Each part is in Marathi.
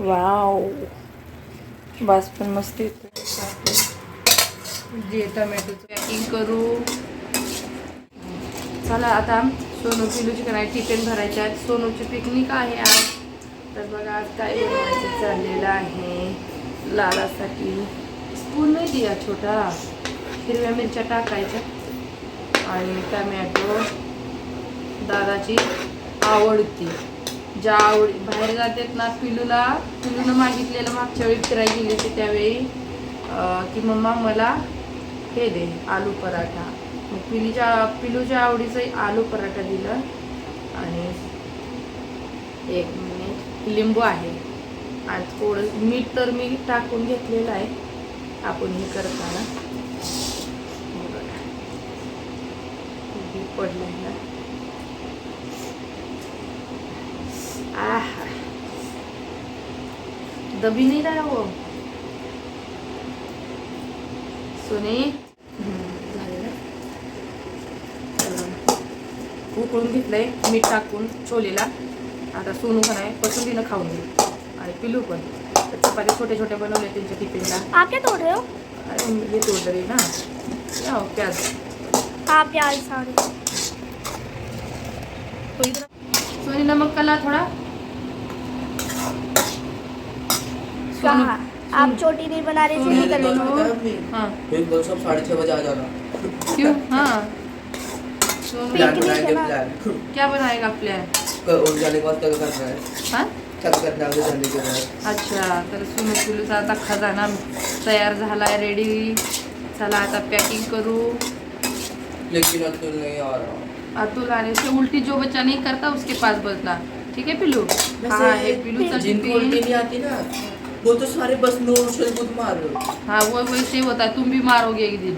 वाव. वास पण मस्त येतो जे टमॅटोचं पॅकिंग करू. चला आता सोनू पिलूची काय टिफिन भरायचे आहेत सोनूची पिकनिक आहे आज. तर बघा आज काय बनवायचं चाललेलं आहे. लालासाठी स्पून नाही दिया छोटा. हिरव्या मिरच्या टाकायच्या. आणि टमॅटो. दादाची आवडती. ज्या आवडी बाहेर जातात ना पिलूला पिलूनं मागितलेलं मागच्या वेळी फिरायला गेली होती त्यावेळी. की मम्मा मला हे दे आलू पराठा. मग पिलीच्या पिलूच्या आवडीचं आलू पराठा दिलं. आणि एक मिनिट लिंबू आहे. आणि थोडं मीठ तर मी टाकून घेतलेलं आहे. आपण हे करताना. पडलं आहे ना. आहा. दबी नहीं रहा वो सुने उकळून घेतलंय मीठ टाकून छोलेला. आता सोनू पण आहे पसंतीनं खाऊन घेईल आणि पिलू पण. चपाती छोटे छोटे बनवले त्यांच्या टिफिनला. आप क्या तोड़ रहे हो. अरे ये तोड़ रही ना. क्या हो प्याज. हाँ प्याज सारे सोनी नमक कला थोड़ा. कहा? आप छोटी नहीं बना रहे थे कर लो हाँ। फिर दो सब साढ़े छः बजे आ जाना। क्यों? हाँ। प्लान बनाएँगे प्लान क्या बनाएगा प्लान क- जाने के बाद क्या करना है? हाँ? क्या करना है जाने के बाद? अच्छा तर पिलूचा आता खजाना तयार रेडी चला आता पॅकिंग करू। लेकिन अतुल नहीं आ रहा। अतुल आने से उल्टी जो बच्चा नहीं करता उसके पास बदला। ठीक है पिलू हाँ है पिलूचा जिनको उल्टी नहीं आती ना वो तो सारे बस नूर से खुद मार रहे हो हाँ वो वैसे ही होता है तुम भी मारोगे एक दिन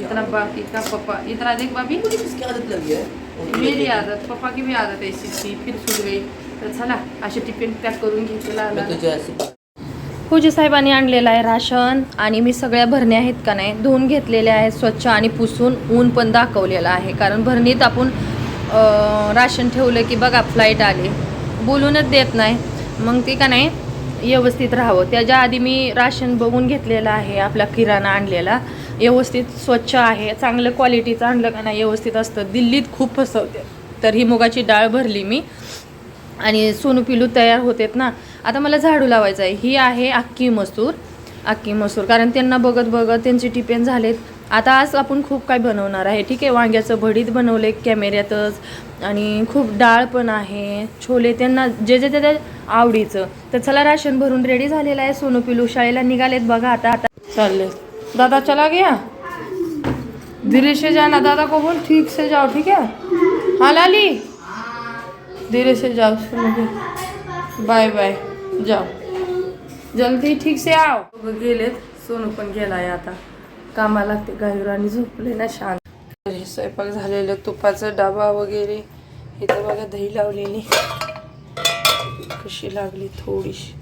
इतना बाकी का पापा इतना देख बाबी. मुझे किसकी आदत लगी है मेरी की। आदत पप्पा की भी आदत ऐसी थी फिर सुट गई. तर चला असे टिफिन पॅक करून घेतलेला मैं पूजे साहेबांनी आणलेलं आहे राशन आणि मी सगळ्या भरण्या आहेत का नाही धुवून घेतलेल्या आहेत स्वच्छ आणि पुसून ऊन पण दाखवलेलं आहे. कारण भरणीत आपण राशन ठेवलं की बघा फ्लाईट आली. बोलूनच देत नाही. मग ते का नाही व्यवस्थित राहावं. त्याच्या आधी मी राशन बघून घेतलेलं आहे आपला किराणा आणलेला. व्यवस्थित स्वच्छ आहे चांगलं क्वालिटीचं आणलं का नाही व्यवस्थित असतं. दिल्लीत खूप फसवते. तर ही मुगाची डाळ भरली मी. आणि सोनू पिलू तयार होतेत ना. आता मला झाडू लावायचं आहे. ही आहे अक्की मसूर. अक्की मसूर. कारण त्यांना बघत बघत त्यांचे टिपेन झालेत. आता आज आपण खूप काय बनवणार आहे. ठीक आहे वांग्याचं भडीत बनवले कॅमेऱ्यातच. आणि खूप डाळ पण आहे. छोले त्यांना जे जे त्या आवडीचं. तर चला राशन भरून रेडी झालेलं आहे. सोनू पिलू शाळेला निघालेत बघा आता आता. चालले. दादा चला गया. धीरे से जाना दादा को बोल ठीक से जाओ ठीक है? हाँ लाली? धीरे से जाओ सुनो बाय बाय जाओ. जल्दी ठीक से आओ. गेलेत. सोनू पण गेलाय आता. कामाला लागते गायूर आणि झोपले ना शांत. हे स्वयंपाक झालेलं तुपाचा डबा वगैरे. इथं बघा दही लावलेली. कशी लागली थोडीशी.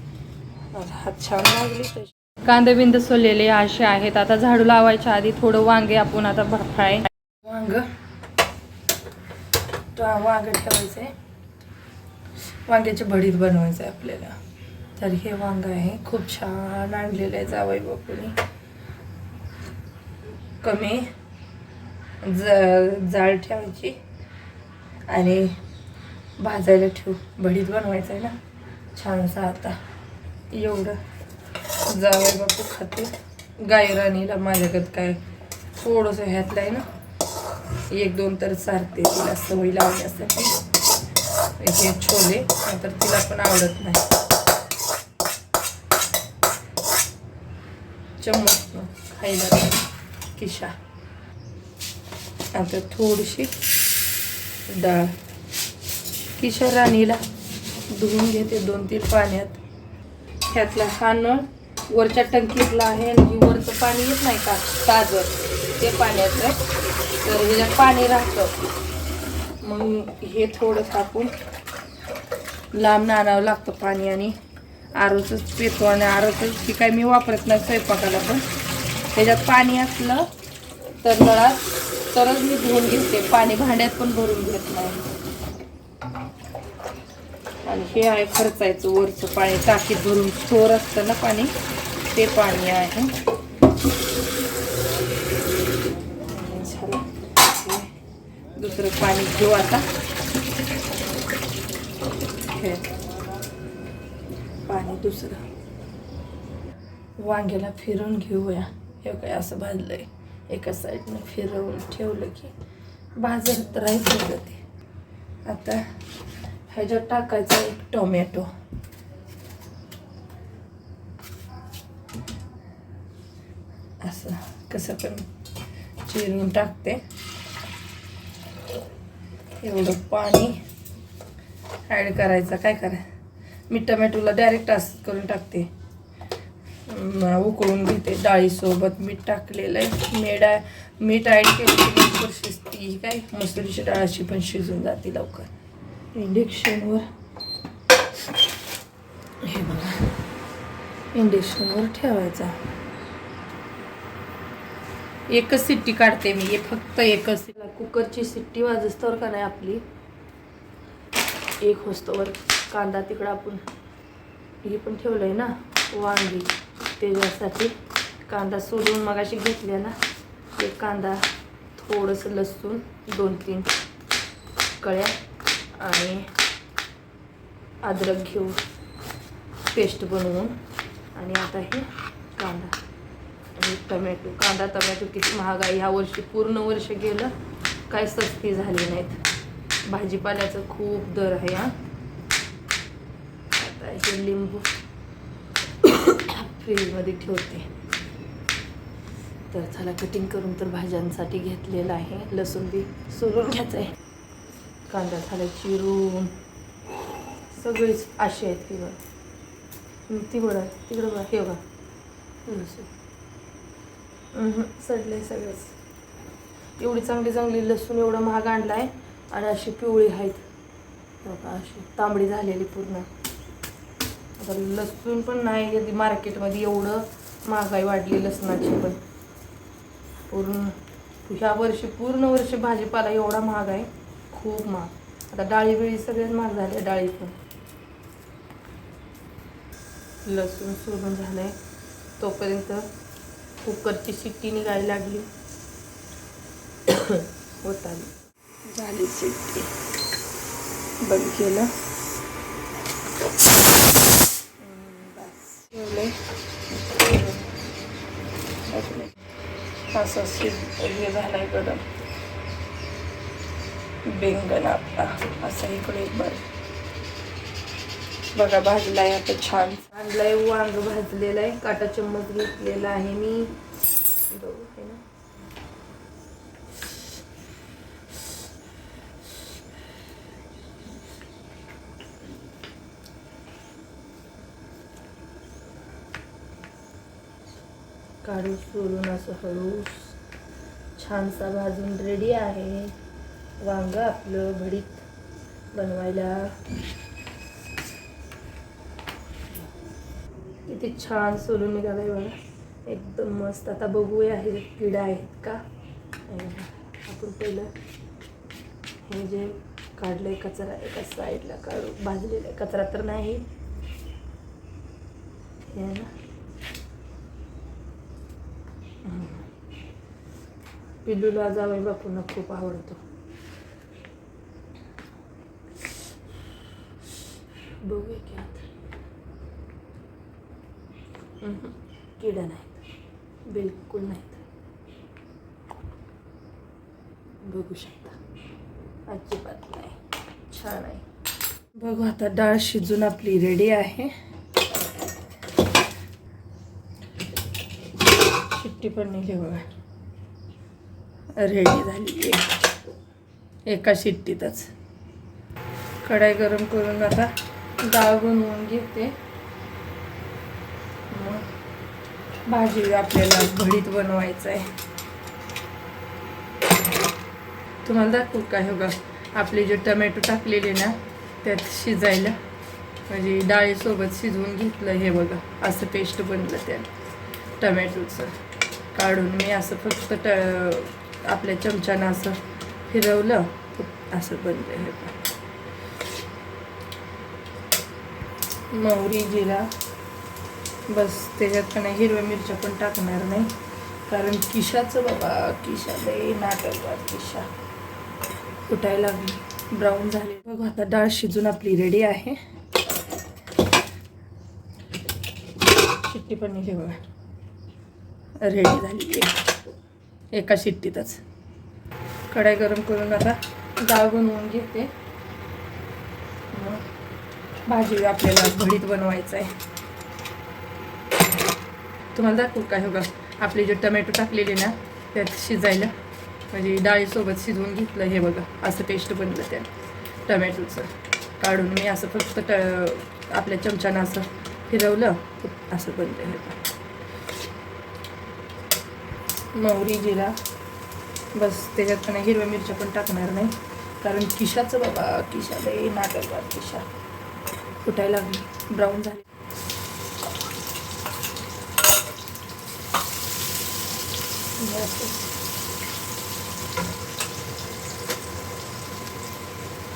हात छान लागली तशी. कांदे बिंद सोललेले असे आहेत. आता झाडू लावायच्या आधी थोडं वांगे आपण आता फ्राय वांग. वांग ठेवायचंय. वांग्याची भडीत बनवायचं आहे आपल्याला. तर हे वांग आहे. खूप छान आणलेलं आहे जावई बापूने. कमी ज जाळ ठेवायची. आणि भाजायला ठेवू. भडीत बनवायचं आहे ना? छानसा आता. एवढं. जावं बापू खाते. गायराणीला माझ्याकडं काय थोडंसं ह्यातलं आहे ना? एक दोन तर चारते. तिला सवय लावण्यासाठी. हे छोले. नंतर तिला पण आवडत नाही. चम्मच खायला किशा. आता थोडीशी डाळ. किशोर राणीला धुवून घेते दोन तीन पाण्यात. ह्यातला हा नळ वरच्या टंकीतला आहे आणि वरचं पाणी येत नाही का? ताजं ते पाण्याचं. तर ह्याच्यात पाणी राहतं. मग हे थोडं टाकून लांब आणावं लागतं पाणी आणि आरोचंच पितो आणि आरोचं की काय मी वापरत नाही स्वयंपाकाला पण. त्याच्यात पाणी असलं तर नळात तरच मी धुवून घेते. पाणी भांड्यात पण भरून घेत नाही. आणि हे आहे खर्चायचं वरचं पाणी टाकीत भरून स्टोर असतं ना पाणी ते पाणी आहे. झालं. दुसरं पाणी घेऊ आता. हे पाणी दुसरं. वांग्याला फिरून घेऊया. हे काय असं भाजलंय. एका साईडनं फिरवून ठेवलं की भाजत राहायचं ते आता ह्याच्यात टाकायचा एक टोमॅटो. असं कसं पण चिरून टाकते. एवढं पाणी ॲड करायचं. काय कराय मी टमॅटोला डायरेक्ट असं करून टाकते. उकळून घेते. डाळीसोबत मीठ टाकलेलं आहे. मीठ मीठ ॲड केलं की लवकर शिजती. काय? मसुरीची डाळ अशी पण शिजून जाते लवकर. इंडिक्शनवर. हे बघा. इंडक्शनवर ठेवायचा. एकच सिट्टी काढते मी. हे फक्त एकच. कुकरची सिट्टी वाजस्तवर का नाही आपली? एक होस्तवर. कांदा तिकडं आपण हे पण ठेवलं आहे ना वांगी. त्याच्यासाठी कांदा सोलून मगाशी घेतल्या ना एक कांदा थोडंसं लसूण दोन तीन कळ्या. आणि अद्रक घेऊन पेस्ट बनवून. आणि आता हे कांदा. आणि टमॅटो. कांदा टमॅटो किती महाग आहे. ह्या वर्षी पूर्ण वर्ष गेलं. काय सस्ती झाली नाहीत. भाजीपाल्याचं खूप दर आहे हा. आता हे लिंबू फ्रीजमध्ये ठेवते. तर चला कटिंग करून तर भाज्यांसाठी घेतलेलं आहे. लसूण बी सोलून घ्यायचं आहे कांदा झाला चिरून सगळीच अशी आहेत ती बघ. ती बघा तिकडं बघा हे बघा. सडलं आहे सगळंच. एवढी चांगली चांगली लसूण एवढा महाग आणला आहे आणि अशी पिवळी आहेत. बघा अशी तांबडी झालेली पूर्ण. आता लसूण पण नाही कधी मार्केटमध्ये एवढं महागाई वाढली लसणाची पण. पूर्ण ह्या वर्षी पूर्ण वर्षी भाजीपाला एवढा महाग आहे. खूप महाग. आता डाळी बिळी सगळेच महाग झाले डाळी पण. लसूण झालं झालंय. तोपर्यंत कुकरची शिट्टी निघायला लागली. होत आली. झाली शिट्टी. बंद केलं. बस. असं हे हे झालंय गरम. बेंगण आपला असं इकडे बर बघा भाजला आहे आता छान. आणलाय वांग भाजलेलं आहे. काटा चम्मच घेतलेला आहे मी. काढून सोलून असं हळूस छानसा भाजून रेडी आहे. वांग आपलं भडीत बनवायला. किती छान सोलून निघालं आहे बघा. एकदम मस्त. आता बघूया हे किडा आहेत का? आपण पहिलं हे जे काढलंय कचरा एका साईडला काढू भाजलेला आहे. कचरा तर नाही. हे ना. पिल्लूला जावई बापूंना खूप आवडतो. बघूया की आता. किड नाहीत. बिलकुल नाहीत. बघू शकता. अजिबात नाही. छान आहे. बघू आता डाळ शिजून आपली रेडी आहे. शिट्टी पण निघली बघा. रेडी झाली एका शिट्टीतच. कढाई गरम करून आता डाळ बनवून घेते. मग भाजी आपल्याला भडीत बनवायचं आहे तुम्हाला दाखवू काय हे बघा? आपले जे टमॅटो टाकलेले ना त्यात शिजायला. म्हणजे डाळीसोबत शिजवून घेतलं हे बघा. असं पेस्ट बनलं त्यात. टमॅटोचं. काढून मी असं फक्त ट आपल्या चमच्यानं असं फिरवलं. असं बनलं हे बघा. मोहरी जिरा. बस त्याच्यात पण हिरव्या मिरच्या पण टाकणार नाही. कारण किशाचं बाबा किशा लई नाटकवाद किशा फुटायला लागली. ब्राऊन झाली. बघ आता डाळ शिजून आपली रेडी आहे. शिट्टी पण नाही बघा रेडी झाली एका शिट्टीतच. कढाई गरम करून आता डाळ बनवून घेते. भाजी आपल्याला भडीत बनवायचं आहे. तुम्हाला दाखवू काय हो का आपले जे टमॅटो टाकलेले ना त्यात शिजायला. म्हणजे डाळीसोबत शिजवून घेतलं हे बघा. असं पेस्ट बनलं त्या टमॅटोचं. काढून मी असं फक्त ट आपल्या चमच्यानं असं फिरवलं असं बनलं हे बघा. मोहरी जिरा. बस त्याच्यात पण हिरव्या मिरच्या पण टाकणार नाही. कारण किशाचं बाबा किशा लई नाटक किशा फुटायला लागली ब्राऊन झाली.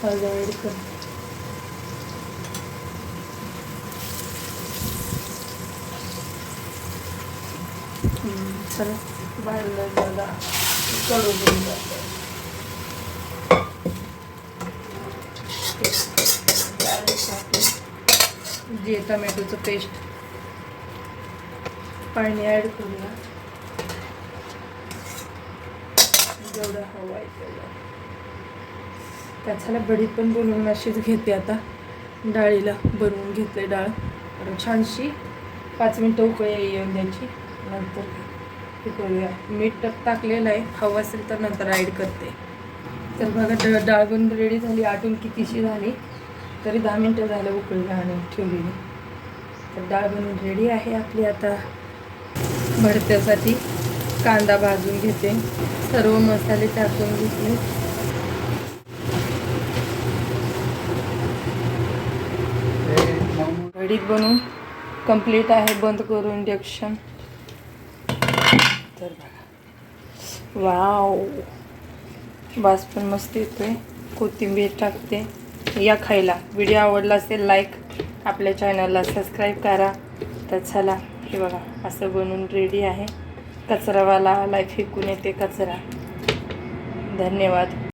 हळद कर चला. बाहेर जरा कडू घेऊन जातो जे टमॅटोचं पेस्ट. पाणी ॲड करूया. जेवढं हवं आहे तेवढं. त्याच्याला बडीत पण बनवून अशीच घेते आता. डाळीला बनवून घेतले डाळ. छानशी पाच मिनटं उकळी येऊन द्यायची. नंतर हे करूया. मीठ टाकलेलं आहे. हवं असेल तर नंतर ॲड करते. तर बघा ड- डाळ बनवून रेडी झाली. आटून कितीशी झाली. तरी दहा मिनटं झालं उकळी आणि ठेवलेली. तर डाळ बनवून रेडी आहे आपली आता. भरत्यासाठी कांदा भाजून घेते. सर्व मसाले टाकून घेतले. घडीत बनवून कंप्लीट आहे बंद करून इंडक्शन तर बघा. वाव वास पण मस्त येतोय. कोथिंबीर टाकते. या खायला. व्हिडिओ आवडला असेल लाईक आपल्या चॅनलला सबस्क्राईब करा. तर चला हे बघा असं बनून रेडी आहे. कचरावाला लाईफ फेकून येते कचरा. धन्यवाद.